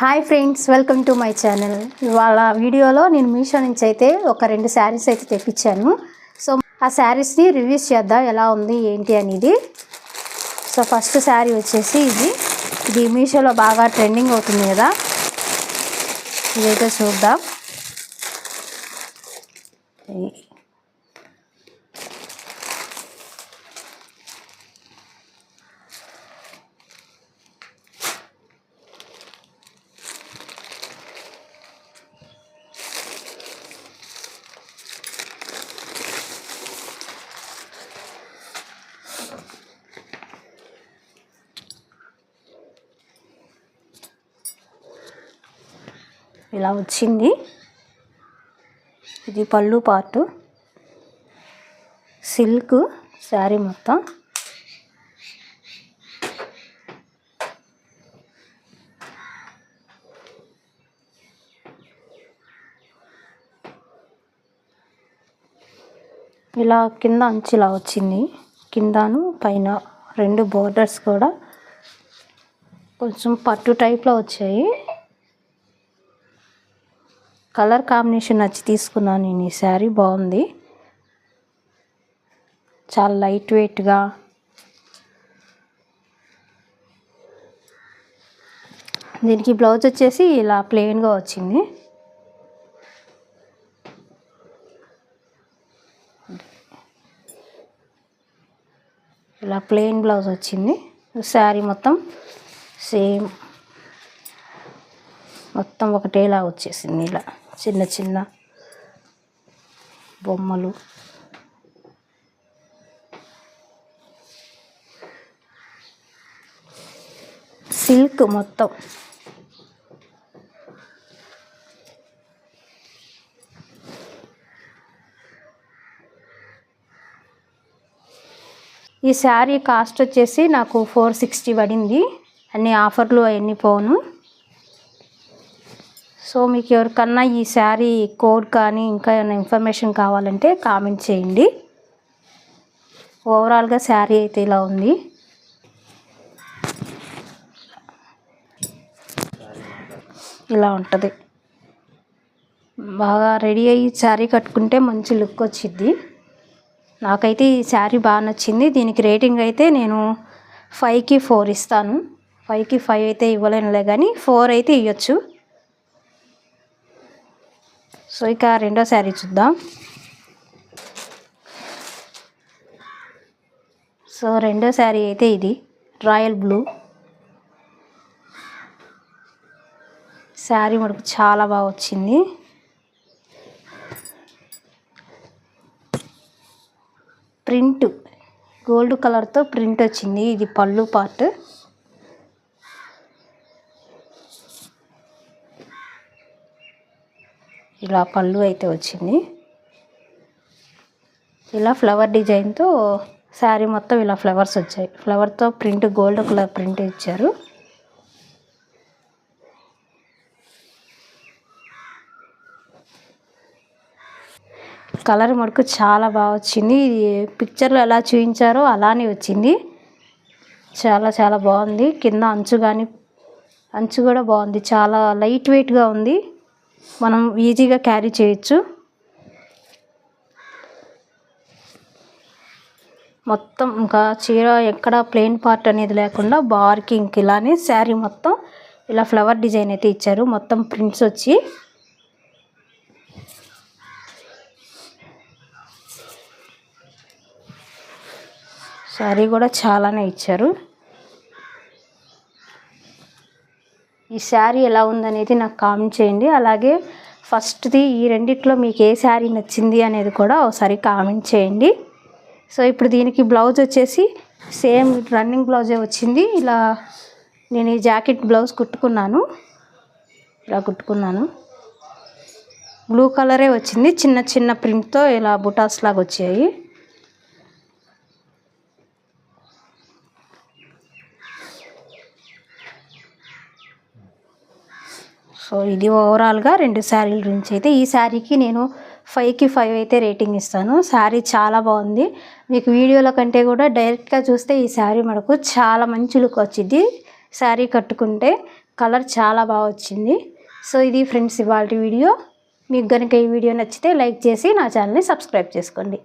Hi friends welcome to my channel. ఇవాళ వీడియోలో నేను మీషో నుంచి అయితే ఒక రెండు శారీస్ అయితే తెప్పించాను. సో ఆ శారీస్ని రివ్యూస్ చేద్దాం ఎలా ఉంది ఏంటి అనేది. సో ఫస్ట్ శారీ వచ్చేసి ఇది. ఇది మీషోలో బాగా ట్రెండింగ్ అవుతుంది కదా. ఇదైతే చూద్దాం. ఇలా వచ్చింది. ఇది పళ్ళు పార్టు సిల్క్ శారీ మొత్తం. ఇలా కింద అంచు ఇలా వచ్చింది. కిందను పైన రెండు బోర్డర్స్ కూడా కొంచెం పట్టు టైప్లో వచ్చాయి. కలర్ కాంబినేషన్ నచ్చి తీసుకున్నాను నేను ఈ శారీ. బాగుంది. చాలా లైట్ వెయిట్గా దీనికి బ్లౌజ్ వచ్చేసి ఇలా ప్లెయిన్గా వచ్చింది. ఇలా ప్లెయిన్ బ్లౌజ్ వచ్చింది. శారీ మొత్తం సేమ్. మొత్తం ఒకటేలా వచ్చేసింది ఇలా. చిన్న చిన్న బొమ్మలు. సిల్క్ మొత్తం. ఈ శారీ కాస్ట్ వచ్చేసి నాకు ఫోర్ సిక్స్టీ పడింది. అన్ని ఆఫర్లు అవన్నీ పోను సో మీకు ఎవరికన్నా ఈ శారీ కోడ్ కానీ ఇంకా ఏమైనా ఇన్ఫర్మేషన్ కావాలంటే కామెంట్ చేయండి. ఓవరాల్గా శారీ అయితే ఇలా ఉంది. ఇలా ఉంటుంది. బాగా రెడీ అయ్యి శారీ కట్టుకుంటే మంచి లుక్ వచ్చింది నాకైతే ఈ శారీ బాగా నచ్చింది. దీనికి రేటింగ్ అయితే నేను ఫైవ్కి ఫోర్ ఇస్తాను. ఫైవ్కి ఫైవ్ అయితే ఇవ్వలేనులే కానీ ఫోర్ అయితే ఇవ్వచ్చు సో ఇక రెండో శారీ చూద్దాం. సో రెండో శారీ అయితే ఇది రాయల్ బ్లూ. శారీ మనకు చాలా బాగా వచ్చింది. ప్రింట్ గోల్డ్ కలర్తో ప్రింట్ వచ్చింది. ఇది పళ్ళు పార్ట్. ఇలా పళ్ళు అయితే వచ్చింది. ఇలా ఫ్లవర్ డిజైన్తో శారీ మొత్తం ఇలా ఫ్లవర్స్ వచ్చాయి. ఫ్లవర్తో ప్రింట్ గోల్డ్ కలర్ ప్రింట్ ఇచ్చారు. కలర్ మటుకు చాలా బాగా వచ్చింది. ఇది పిక్చర్లో ఎలా చూపించారో అలానే వచ్చింది. చాలా చాలా బాగుంది. కింద అంచు కానీ అంచు కూడా బాగుంది. చాలా లైట్ వెయిట్గా ఉంది. మనం ఈజీగా క్యారీ చేయొచ్చు. మొత్తం ఇంకా చీర ఎక్కడ ప్లెయిన్ పార్ట్ అనేది లేకుండా బార్కి ఇంక ఇలానే శారీ మొత్తం ఇలా ఫ్లవర్ డిజైన్ అయితే ఇచ్చారు. మొత్తం ప్రింట్స్ వచ్చి శారీ కూడా చాలానే ఇచ్చారు. ఈ శారీ ఎలా ఉందనేది నాకు కామెంట్ చేయండి. అలాగే ఫస్ట్ది ఈ రెండిట్లో మీకు ఏ శారీ నచ్చింది అనేది కూడా ఒకసారి కామెంట్ చేయండి. సో ఇప్పుడు దీనికి బ్లౌజ్ వచ్చేసి సేమ్ రన్నింగ్ బ్లౌజే వచ్చింది. ఇలా నేను ఈ జాకెట్ బ్లౌజ్ కుట్టుకున్నాను. ఇలా కుట్టుకున్నాను. బ్లూ కలరే వచ్చింది. చిన్న చిన్న ప్రింట్తో ఇలా బుటాస్ లాగా వచ్చాయి. సో ఇది ఓవరాల్గా రెండు శారీల గురించి అయితే ఈ శారీకి నేను ఫైవ్కి ఫైవ్ అయితే రేటింగ్ ఇస్తాను. శారీ చాలా బాగుంది. మీకు వీడియోల కంటే కూడా డైరెక్ట్గా చూస్తే ఈ శారీ మనకు చాలా మంచి లుక్ వచ్చింది. శారీ కట్టుకుంటే కలర్ చాలా బాగా వచ్చింది. సో ఇది ఫ్రెండ్స్ ఇవాళ వీడియో. మీకు కనుక ఈ వీడియో నచ్చితే లైక్ చేసి నా ఛానల్ని సబ్స్క్రైబ్ చేసుకోండి.